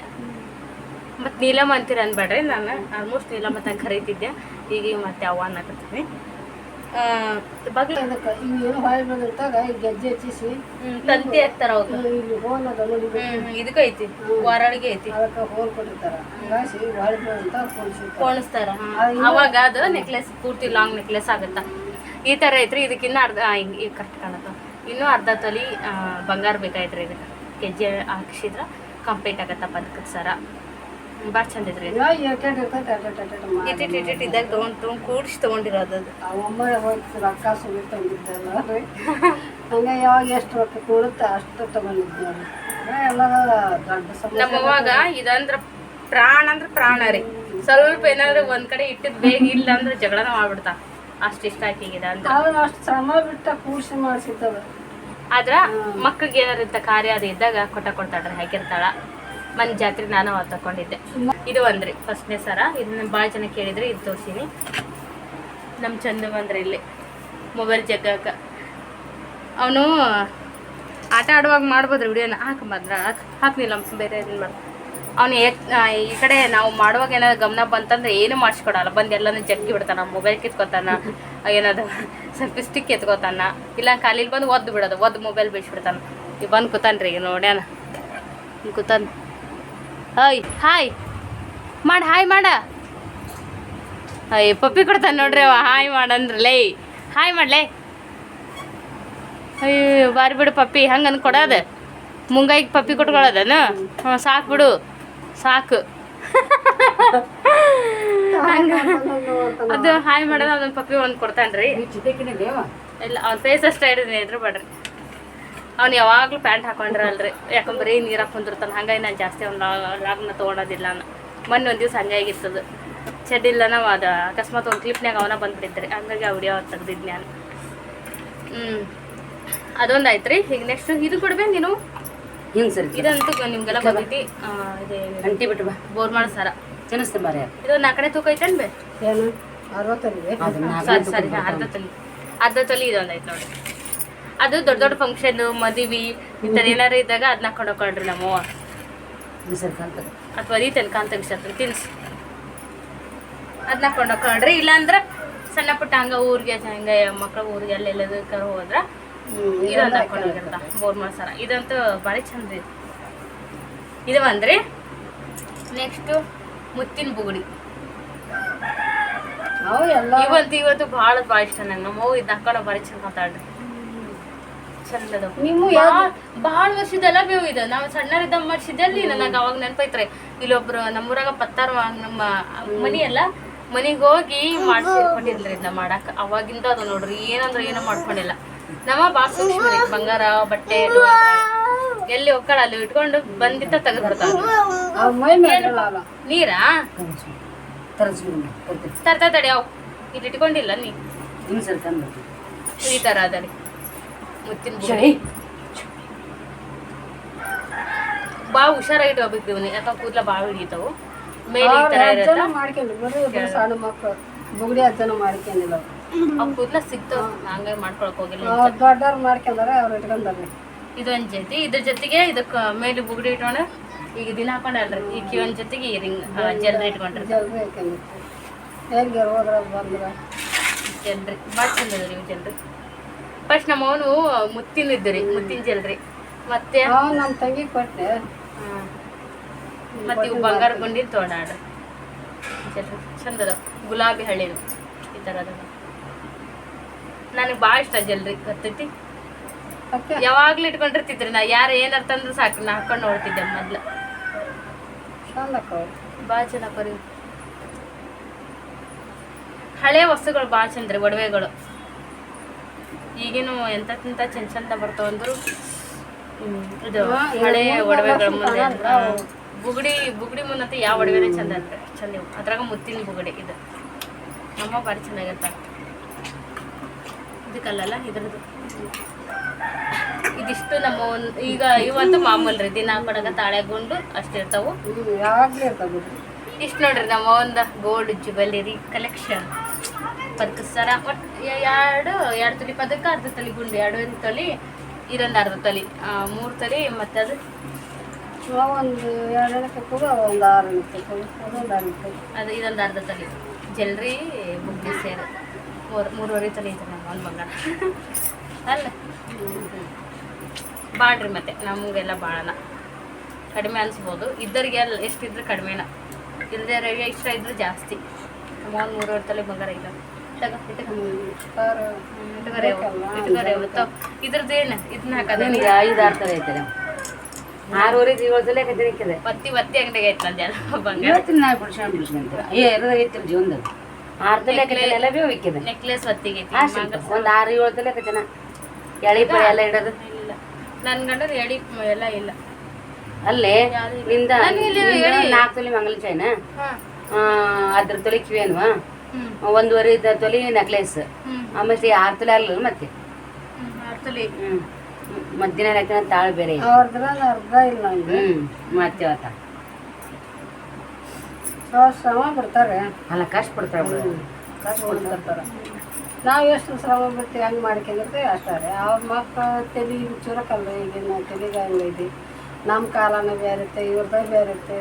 ಮತ್ತೆ ನೀಲಮ್ ಅಂತೀರ ಅನ್ಬೇಡ್ರಿ ನಾನು. ಆಲ್ಮೋಸ್ಟ್ ನೀಲಮ್ ಅಂತ ಕರೀತಿದ್ದೆ ಈಗ ಈಗ ಮತ್ತೆ ಅವ್ವ ಅನ್ನಕತ್ತೀನಿ. ಬಾಗ್ಲು ಇದಕ್ಕೆ ಏನು ಹೊಳೆ ಬಂದಿರ್ತಾಗ ಈ ಗೆಜ್ಜೆ ಹಚ್ಚಿಸಿ ತಂತಿ ಹಾಕ್ತಾರ ಅವ್ರು. ಇಲ್ಲಿ ಹೋಲ್ ಅದ ನೋಡಿ ಹ್ಮ್ ಐತಿ ಅದಕ್ಕೆ ಹೋಲ್ ಕೊಟ್ಟಿರ್ತಾರ. ಹಂಗಾಸಿ ಹೊಳೆ ಕೊಡ್ಸಿರ್ತಾರೆ ಕೋಣಿಸ್ತಾರ ಅವಾಗ ಅದು ನೆಕ್ಲೆಸ್ ಪೂರ್ತಿ ಲಾಂಗ್ ನೆಕ್ಲೆಸ್ ಆಗುತ್ತ? ಈ ತರ ಐತ್ರಿ ಇದಕ್ಕಿನ್ನ ಅರ್ಧ ಈಗ ಕರೆಕ್ಟ್ ಕಾಣತ್ತ? ಇನ್ನೂ ಅರ್ಧ ತೊಲಿ ಬಂಗಾರ ಬೇಕಾಯ್ತ್ರಿ ಇದಕ್ಕೆ. ಗೆಜ್ಜೆ ಹಾಕ್ಸಿದ್ರ ಕಂಪ್ಲೀಟ್ ಆಗತ್ತ ಪದಕದ ಸರ. ಭಾಳ ಚಂದ ಇದ್ರಿ ಇದು ಇವಾಗ ಎಟ್ಟೆಟ್ ಇರ್ತೈತೆ ಎಟ್ಟೆಟ್ ಎಟ್ಟೆಟ್ ಮಾಡಿ ಇಟ್ಟಿಟ್ ಇಟ್ಟಿಟ್ ಇದ್ದಾಗ ತೊಗೊಂಡ್ ತೊಗೊಂಡ್ ಕೂಡಿಸಿ ತೊಗೊಂಡಿರೋದು ಅದು ಒಮ್ಮೆ ರೊಕ್ಕ ಸುಗಿ ತಗೊಂಡಿದ್ದಲ್ಲ ರೀ ಹಂಗೆ ಯಾವಾಗ ಎಷ್ಟು ರೊಕ್ಕ ಕೊಡುತ್ತೆ ಅಷ್ಟು ತಗೊಂಡಿದ್ದೆ ಎಲ್ಲ ದೊಡ್ಡ ಸಮಸ್ಯೆ ನಮ್ಮ ಅವಾಗ ಇದಂದ್ರ ಪ್ರಾಣ ಅಂದ್ರ ಪ್ರಾಣ ರೀ ಸ್ವಲ್ಪ ಏನಾದ್ರು ಒಂದ್ ಕಡೆ ಇಟ್ಟಿದ್ ಬೇಗ ಇಲ್ಲ ಅಂದ್ರೆ ಜಗಳನ ಮಾಡ್ಬಿಡ್ತಾ ಅಷ್ಟು ಇಷ್ಟ ಆಕಿಗಿದೆ ಅಂತ ಅವ್ರು ಅಷ್ಟು ಶ್ರಮ ಬಿಟ್ಟ ಕೂಡಿಸಿ ಮಾಡಿಸಿದ್ದವ ಆದ್ರ ಮಕ್ಕಳಿಗೆ ಏನಾರ ಇಂಥ ಕಾರ್ಯ ಅದು ಇದ್ದಾಗ ಕೊಟ್ಟ ಕೊಡ್ತಾಳ್ರಿ ಹಾಕಿರ್ತಾಳ ಮನ್ ಜಾತ್ರೆ ನಾನು ತಕೊಂಡಿದ್ದೆ ಇದು ಒಂದ್ರಿ, ಫಸ್ಟ್ನೇ ಸರ. ಇದನ್ನ ಭಾಳ ಜನ ಕೇಳಿದ್ರೆ ಇದು ತೋರಿಸೀನಿ. ನಮ್ಮ ಚಂದ ಬಂದ್ರಿ ಇಲ್ಲಿ, ಮೊಬೈಲ್ ಜಗ್ಗಾಕ. ಅವನು ಆಟ ಆಡುವಾಗ ಮಾಡ್ಬೋದ್ರಿ ವಿಡಿಯೋನ? ಹಾಕಂಬಂದ್ರ ಹಾಕ್ ಹಾಕ್ನಿಲ್ಲ ಬೇರೆ ಇದನ್ನ ಮಾಡ. ಅವನು ಈ ಕಡೆ ನಾವು ಮಾಡುವಾಗ ಏನಾದ್ರು ಗಮನ ಬಂತಂದ್ರೆ ಏನು ಮಾಡಿಸ್ಕೊಡಲ್ಲ. ಬಂದು ಎಲ್ಲನೂ ಜಗ್ಗಿ ಬಿಡ್ತಾನ, ಮೊಬೈಲ್ ಕಿತ್ಕೊತಾನ ಏನದು ಸ್ವಲ್ಪ ಸ್ಟಿಕ್ ಎತ್ಕೋತಾನ. ಇಲ್ಲ ಕಾಲಿಲ್ ಬಂದು ಒದ್ದು ಬಿಡೋದು, ಒದ್ದು ಮೊಬೈಲ್ ಬಿಡ್ತಾನ ಈಗ ಬಂದು ಕೂತಾನ್ರಿ ಈಗ ನೋಡ್ಯಾನ. ಕೂತಾನ. Hi hi. ಮಾಡ ಹಾಯ್ ಮಾಡ. ಅಯ್ಯ ಪಪ್ಪಿ ಕೊಡ್ತಾನೆ ನೋಡ್ರಿ ಅವ ಹಾಯ್ ಮಾಡಂದ್ರಲೇ ಹಾಯ್ ಮಾಡ್ಲೇ ಅಯ್ಯೋ ಬಾರಿ ಬಿಡು ಪಪ್ಪಿ ಹಂಗೆ ಅನ್ ಕೊಡದು. ಮುಂಗಾಯಿಗೆ ಪಪ್ಪಿ ಕೊಟ್ಕೊಳ್ಳೋದನ ಹ್ಞೂ ಸಾಕು ಬಿಡು. ಸಾಕು. ಹಂಗೆ. ಅದು ಹಾಯ್ ಮಾಡೋದು ಅದೊಂದು ಪಪ್ಪಿ ಒಂದು ಕೊಡ್ತಾನ್ರಿ. ರೀ ಇಲ್ಲ ಅವ್ನ ಫೇಸ್ ಅಷ್ಟೇ ಹಿಡಿದ್ನಿ ಇದ್ರ ಬೇಡ್ರಿ. ಅವ್ನು ಯಾವಾಗಲೂ ಪ್ಯಾಂಟ್ ಹಾಕೊಂಡಿರಲ್ರಿ. ಯಾಕಂದ್ರೆ ಬರೀ ನೀರು ಹಾಕೊಂಡಿರ್ತಾನೆ ಹಂಗಾಗಿ ನಾನು ಜಾಸ್ತಿ ಅವ್ನು ಲಾಗ್ನ ತೊಗೊಳೋದಿಲ್ಲ ನಾನು. ಮೊನ್ನೆ ಒಂದು ದಿವಸ ಹಂಗಾಗಿರ್ತದೆ ಚೆಡ್ಡಿಲ್ಲ ನಾವು ಅದು ಅಕಸ್ಮಾತ್ ಒಂದು ಕ್ಲಿಪ್ನಾಗ ಅವನ ಬಂದ್ಬಿಟ್ಟಿದ್ರಿ. ಹಂಗಾಗಿ ಆ ವಿಡಿಯೋ ತೆಗ್ದಿದ್ದು ನಾನು ಹ್ಞೂ ಅದೊಂದು ಆಯ್ತು ರೀ ಈಗ ನೆಕ್ಸ್ಟ್ ಇದು ಕೊಡ್ಬೇಕು ನೀನು? ಹಿಂಗೆ ಸರಿ ಇದಂತೂ ನಿಮ್ಗೆಲ್ಲ ಬಂದೈತಿ ಆ, ಇದೆ ಗಂಟಿ ಬಿಟ್ಟು ಬಾ. ಬೋರ್ಮಾಳ ಸರ. ಚೆನ್ನಿಸ್ತೆ ಬಾರಿ. ಇದು ನಾಲ್ಕನೇ ತೂಕ ಐತೆ ಬೇ? ಏನು? ಅರವತ್ತರಿಗೆ ಸರಿ ಸರಿ. ಅರ್ಧ ತಲಿ. ಅರ್ಧ ತೊಲಿ ಇದೊಂದು ಐತೆ ನೋಡಿ. ಅದು ದೊಡ್ಡ ದೊಡ್ಡ ಫಂಕ್ಷನ್ ಮದುವೆ ಈ ಥರ ಏನಾರು ಇದ್ದಾಗ ಅದನ್ನ ಹಾಕೊಂಡು ಹೋಗ್ಕೊಳ್ರಿ ನಮ್ಮವ್ವ ಅಥವಾ ಅದಿ ತನಕ ಅಂತ ವಿಷ ತಿನ್ಸಿ. ಅದನ್ನ ಹಾಕೊಂಡು ಹೋಗ್ಕೊಳ್ರಿ ಇಲ್ಲಾಂದ್ರ ಸಣ್ಣ ಪುಟ್ಟ ಹಂಗ ಊರಿಗೆ ಹಂಗ ಮಕ್ಳ ಊರಿಗೆ ಅಲ್ಲೆಲ್ಲದಕ್ಕೆ ಹೋದ್ರ ಇದೊಂದು ಹಾಕೊಂಡು ಹೋಗಿರ್ತ ಬೋರ್ ಮಸಾಲ ಇದಂತೂ ಭಾರಿ ಚಂದ ಇದೆ. ಇದು ಬಂದ್ರಿ ನೆಕ್ಸ್ಟು ಮುತ್ತಿನ ಬುಗುಡಿ ಇವತ್ತು ಇವತ್ತು ಭಾಳ ಭಾಳ ಇಷ್ಟ ನಂಗೆ. ನಮ್ಮ ಹೋಗಿ ಇದು ಹಾಕೊಂಡು ಭಾರಿ ಚಂದ ಮಾತಾಡ್ರಿ ಚಂದ ಅದಾವ ನೀವು ಭಾಳ ವರ್ಷದೆಲ್ಲ ಬೇವು ಇದೆ ನಾವು ಸಣ್ಣರಿದ್ದ ಮಾಡಿಸಿದ್ದಲ್ಲಿ ನನಗೆ ಅವಾಗ ನೆನಪೈತ್ರಿ. ಇಲ್ಲೊಬ್ರು ನಮ್ಮೂರಾಗ ಪತ್ತಾರ ನಮ್ಮ ಮನಿ ಅಲ್ಲ? ಮನೆಗೆ ಹೋಗಿ ಮಾಡಿಸಿ ಕೊಟ್ಟಿದ್ರಿ ಇದನ್ನ ಮಾಡಾಕ. ಅವಾಗಿಂದ ಅದು ನೋಡ್ರಿ ಏನಂದ್ರೆ ಏನೋ ಮಾಡ್ಕೊಂಡಿಲ್ಲ. ನಮ್ಮ ಭಾಳ ಸೂಕ್ಷ್ಮ ಬಂಗಾರ ಬಟ್ಟೆ ಎಲ್ಲಿ ಹೋಗ್ತಾಳ ಅಲ್ಲಿ ಇಟ್ಕೊಂಡು ಬಂದಿದ್ದ ತೆಗೆದು ಬರ್ತಾವ ನೀರಾ? ತರ್ತಾ ತಡಿ ಅವು. ಇಲ್ಲಿ ಇಟ್ಕೊಂಡಿಲ್ಲ ನೀ. ಈ ತರ ಅದರಿ ಮುತ್ತಿನ ಬುಟ್ಟಿ. ಶೈ ಭಾಳ ಹುಷಾರಾಗಿ ಹೋಗ್ಬೇಕು ಇವನು ಯಾಕಂದ್ರೆ ಕೂದಲ ಭಾಳ ಹಿಡಿತಾವು ಮೇಲೆ ಈ ಇರತ್ತ? ಮಾಡ್ಕೊಂಡು ಬರೀ ಸಣ್ಣ ಮಕ್ಕಳು ಬುಗುಡಿ ಹತ್ತು ಜನ ಮಾಡ್ಕೊಂಡಿಲ್ಲ ಅವ್ರು. ಅವ್ ಕೂದಲ ಸಿಗ್ತಾವ. ಹಂಗಾಗಿ ಮಾಡ್ಕೊಳಕ್ ಹೋಗಿಲ್ಲ ದೊಡ್ಡವ್ರು ಮಾಡ್ಕೊಂಡಾರೆ ಅವ್ರು ಇಟ್ಕೊಂಡಾರೆ. ಇದೊಂದ್ ಜೊತೆ. ಇದ್ರ ಜೊತೆಗೆ ಇದಕ್ಕ ಮೇಲೆ ಬುಗುಡಿ ಇಟ್ಕೊಂಡು ಈಗ ದಿನ ಹಾಕೊಂಡಲ್ರಿ ಈ ಕಿವನ್ ಜೊತೆಗೆ ರಿಂಗ್ ಜಲ್ರಿ ಇಟ್ಕೊಂಡ್ರಿ. ಹೆಂಗೆ ಹೋದ್ರ ಬಂದ್ರ? ಜಲ್ರಿ. ಭಾಳ ಚಂದ ಅದ ಇವು ಜಲ್ರಿ. ಫಸ್ಟ್ ನಮ್ಮ ಅವನು ಮುತ್ತಿನ ಇದ್ರಿ ಮುತ್ತಿನ ಜಲ್ರಿ ಮತ್ತೆ? ನಮ್ಮ ತಂಗಿ ಕೊಟ್ಟೆ. ಮತ್ತೆ ಇವು ಬಂಗಾರ ಗುಂಡಿ ತೋಡಾಡ. ಜಲ್ರಿ ಚಂದ ಅದ ಗುಲಾಬಿ ಹಳ್ಳಿನ ಈ ಥರ ಅದ ನನಗೆ ಭಾಳ ಇಷ್ಟ ಜಲ್ರಿ ಗೊತ್ತೈತಿ ಯಾವಾಗ್ಲೂ ಇಟ್ಕೊಂಡಿರ್ತಿದ್ರಿ ನಾ ಯಾರು ಏನಾರ ತಂದ್ರೆ ಸಾಕು ನಾ ಹಾಕೊಂಡು ನೋಡ್ತಿದ್ದೆ ಮೊದ್ಲು. ಭಾಳ ಚೆನ್ನಾಗಿ ಹಳೆ ವಸ್ತುಗಳು ಭಾಳ ಚಂದ್ರಿ ಒಡವೆಗಳು. ಈಗಿನ ಎಂತ ಚಂದ ಚಂದ ಬರ್ತಾವ ಅಂದ್ರು ಇದು ಹಳೆ ಒಡವೆಗಳ ಮುಂದೆ ಬುಗಡಿ ಬುಗಡಿ ಮುಂದತ್ತೆ ಯಾವ ಒಡವೆನೇ ಚಂದ ಅಂದ್ರೆ ಚಂದ ಇವು. ಅದ್ರಾಗ ಮುತ್ತಿನ ಬುಗುಡಿ ಇದು. ನಮ್ಮ ಭಾರಿ ಚೆನ್ನಾಗಿರ್ತ ಇದಕ್ಕಲ್ಲ ಇದ್ರದ್ದು. ಇದಿಷ್ಟು ನಮ್ಮ ಈಗ ಇವಂತೂ ಮಾಮೂಲ್ ರೀ ದಿನ ಹಾಕೊಳಗ ತಾಳೆಗೊಂಡು ಅಷ್ಟಿರ್ತಾವು ಇಷ್ಟು ನೋಡ್ರಿ ನಮ್ಮ ಒಂದು ಗೋಲ್ಡ್ ಜ್ಯುವೆಲ್ಲರಿ ಕಲೆಕ್ಷನ್ ಪದಕ ಸರ ಒಟ್ಟು ಎರಡು ಎರಡು ತೊಲಿ ಪದಕ ಅರ್ಧ ತಲೆ ಗುಂಡಿ ಎರಡು ತೊಲಿ ಇರೊಂದು ಅರ್ಧ ತಲೆ. ಮೂರು ತಲೆ ಮತ್ತು ಅದು? ಒಂದು ಎರಡು ಒಂದು ಆರು ಅದು ಇದೊಂದು ಅರ್ಧ ತಲೆ. ಜಲ್ರಿ ಬುಗ್ಗಿ ಸೇರು. ಮೂರು ಮೂರುವರೆ ತಲೆ ಐತೆ ನಮ್ಮ ಒಂದು ಬಂಗಾರ ಅಲ್ಲ? ಬಾಳ್ರಿ ಮತ್ತೆ ನಮಗೆಲ್ಲ ಭಾಳನ ಕಡಿಮೆ ಅನ್ಸ್ಬೋದು. ಇದ್ದರಿಗೆ ಅಲ್ಲ ಎಷ್ಟಿದ್ರೆ ಕಡಿಮೆನ. ಇಲ್ಲದೆ ರವಿ ಇಷ್ಟ ಇದ್ರೆ ಜಾಸ್ತಿ. ಒಂದು ಮೂರುವರೆ ತಲೆ ಬಂಗಾರ ಇಲ್ಲ ಇದನ್ನ ಹಾಕದ ಐದು ಆರು ಥರ ಐತೆ ಆರೂವರೆಗೆ ಏಳು ಸಲ ಕದಿರಿಕ್ಕಿದೆ ಒತ್ತಿ ಒತ್ತಿ ಅಂಗಡಿಗೆ ಐತೆ ನಂದೆಲ್ಲ ಬಂಗಾರ ಇವತ್ತಿನ ನಾ ಬಿಡ್ಸ್ಕೊಂಡು ಬಿಡ್ಸ್ಕೊಂತೀರ ಏ ಎರಡು ಐತಿರಿ ಜೀವನದಾಗ ಆರು ತಲೆ ಕತ್ತಿಲ್ಲ ಎಲ್ಲ ಬೇವು ಇಕ್ಕಿದೆ ನೆಕ್ಲೆಸ್ ಒತ್ತಿಗೆ ಒಂದು ಆರು ಏಳು ತಲೆ ಕತ್ತನ ಎಳಿ. ಪಳಿ ಎಲ್ಲ ಇಡೋದು ಇಲ್ಲ ನನ್ನ ಎಲ್ಲ ಇಲ್ಲ ಅಲ್ಲೇ ನಿಂದ ಇಲ್ಲಿ ನಾಲ್ಕು ತೊಲಿ ಮಂಗಲ ಚೈನ? ಹಾಂ. ಅದ್ರ ತೊಲಿ ಕಿವಿ ಒಂದೂವರೆ ಇದ್ದ ತೊಲಿ ನೆಕ್ಲೆಸ್ ಆಮೇಲೆ ಮತ್ತೆ. ಆರು ತೊಲೆ. ಅಲ್ಲ ಮತ್ತೆ ಮಧ್ಯಾಹ್ನ ಹಾಕಿನ ತಾಳು ಬೇರೆ. ಐತೆ. ಅರ್ಧ ಇಲ್ಲ ಮತ್ತೆ ಅವತ್ತ ಅವ್ರು ಶ್ರಮ ಬಿಡ್ತಾರೆ ಅಲ್ಲ ಕಷ್ಟ ಬಿಡ್ತಾರೆ ಕಷ್ಟ ಬಿಡ್ತಾರೆ ನಾವು ಎಷ್ಟು ಶ್ರಮ ಬಿಟ್ಟು ಹೆಂಗೆ ಮಾಡ್ಕೊಂಡಿರ್ತೀವಿ ಅಷ್ಟೇ. ರೀ ಅವ್ರ ಮಕ್ಕಳು ತಲೆ ಚುರಕಲ್ಲ ಈಗಿನ ತಲೆಗೆ ಹಂಗೈತಿ ನಮ್ಮ ಕಾಲನ ಬೇರೆ ಇರುತ್ತೆ ಇವ್ರದ್ದು ಬೇರೆ ಇರುತ್ತೆ.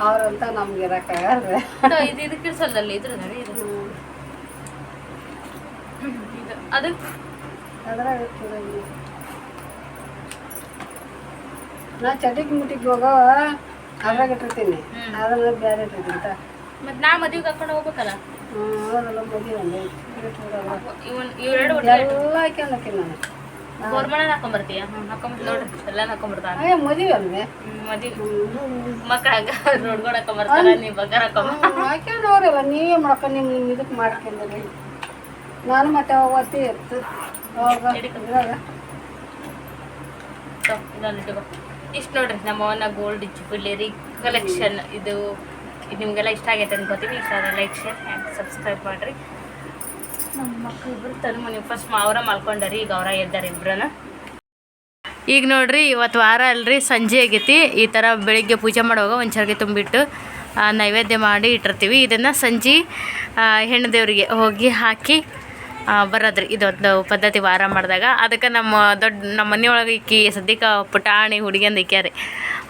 ಅವ್ರಂತ ನಮ್ಗೆ ಇರೋಕ್ಕಾಗಲ್ಲ ಇದು ಇದಕ್ಕೆ ಇದ್ರ ಇದು ಅದ್ರಾಗ ನಾ ಚಟಿಗೆ ಮುಟ್ಟಿಗೆ ಹೋಗೋ ಅದ್ರಾಗ ಇಟ್ಟಿರ್ತೀನಿ. ಅದನ್ನ ಬೇರೆ ಇಟ್ಟಿರ್ತೀನಿ. ಮತ್ತೆ ನಾ ಮದುವೆಗೆ ಹಾಕೊಂಡು ಹೋಗ್ಬೇಕಲ್ಲ? ಹ್ಮ್, ಹೌದಲ್ಲ ಮದುವೆ ಎಲ್ಲ ಹಾಕ್ಯಂದಕ್ಕೆ ನಾನು. ಗೋರ್ಮಣ ಹಾಕೊಂಬರ್ತೀಯ? ಹ್ಞೂ ಹಾಕೊಂಬರ್ತಿ ನೋಡ್ರಿ ಎಲ್ಲ ಹಾಕೊಂಬರ್ತಾನ. ಮದುವೆ ಅಲ್ವೇ? ಮದುವೆ. ಹಾಕೊಂಬರ್ತಾರ ನೀ ಬಂಗಾರ ಹಾಕೊಂಬ ನೀವೇ ಮಾಡ್ಕೊಂಡು ನಿಮ್ಮ ನಿಮ್ಮ ಇದಕ್ಕೆ ಮಾಡ್ಕೊಂಡ್ರಿ ನಾನು ಮತ್ತೆ ಅವಾಗ ಇತ್ತು ಅವಾಗ ಇದ್ರಾಗ ಇಷ್ಟು ನೋಡ್ರಿ ನಮ್ಮ ಅವನ ಗೋಲ್ಡ್ ಜ್ಯುವೆಲರಿ ಕಲೆಕ್ಷನ್ ಇದು ನಿಮಗೆಲ್ಲ ಇಷ್ಟ ಆಗೈತೆ ಅನ್ಕೋತೀವಿ ಇಷ್ಟ ಲೈಕ್ ಶೇರ್ ಆ್ಯಂಡ್ ಸಬ್ಸ್ಕ್ರೈಬ್ ಮಾಡಿರಿ. ನಮ್ಮ ಮಕ್ಳು ಇಬ್ಬರು ತನ್ನ ಮನೆ ಫಸ್ಟ್ ಅವರ ಮಲ್ಕೊಂಡಾರಿ ಈಗ ಅವರ ಎದ್ದಾರೆ ಇಬ್ಬರನ್ನ ಈಗ ನೋಡ್ರಿ ಇವತ್ತು ವಾರ ಅಲ್ರಿ ಸಂಜೆ ಆಗೈತಿ ಈ ಥರ ಬೆಳಿಗ್ಗೆ ಪೂಜೆ ಮಾಡುವಾಗ ಒಂದು ಚರ್ಗೆ ತುಂಬಿಟ್ಟು ನೈವೇದ್ಯ ಮಾಡಿ ಇಟ್ಟಿರ್ತೀವಿ ಇದನ್ನು ಸಂಜೆ ಹೆಣ್ಣು ದೇವರಿಗೆ ಹೋಗಿ ಹಾಕಿ ಬರೋದ್ರಿ ಇದೊಂದು ಪದ್ಧತಿ ವಾರ ಮಾಡಿದಾಗ ಅದಕ್ಕೆ ನಮ್ಮ ದೊಡ್ಡ ನಮ್ಮ ಮನೆಯೊಳಗೆ ಇಕ್ಕಿ ಸದ್ಯಕ್ಕೆ ಪುಟಾಣಿ ಹುಡುಗಿಯಂದು ಇಕ್ಯಾರಿ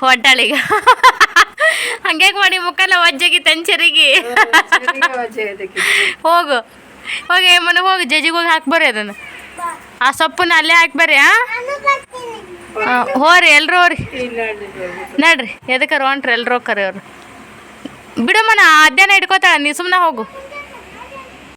ಹೊಟ್ಟಾಳಿಗೆ ಹಂಗ್ಯಾಕೆ ಮಾಡಿ ಮುಖಲ್ಲ ಒಜ್ಜಾಗಿ ತಂಚರಿಗೆ. ಹೋಗು ಹೋಗಿ ಮನೆ ಹೋಗಿ, ಜಜಿಗೆ ಹೋಗಿ ಹಾಕ್ಬರ್ರಿ ಅದನ್ನು. ಆ ಸೊಪ್ಪನ್ನ ಅಲ್ಲೇ ಹಾಕಿ ಬರ್ರಿ ಹಾಂ ಹೋರಿ, ಎಲ್ರು ಹೋರಿ. ನಡ್ರಿ, ಎದಕ್ಕಾರ ಹೊಂಟ್ರಿ, ಎಲ್ರು ಹೋಗ್ಕರಿ ಅವ್ರು. ಬಿಡಮ್ಮನ ಅಧ್ಯಾನ ಇಟ್ಕೋತಾಳ, ನೀ ಸುಮ್ಮನೆ ಹೋಗು.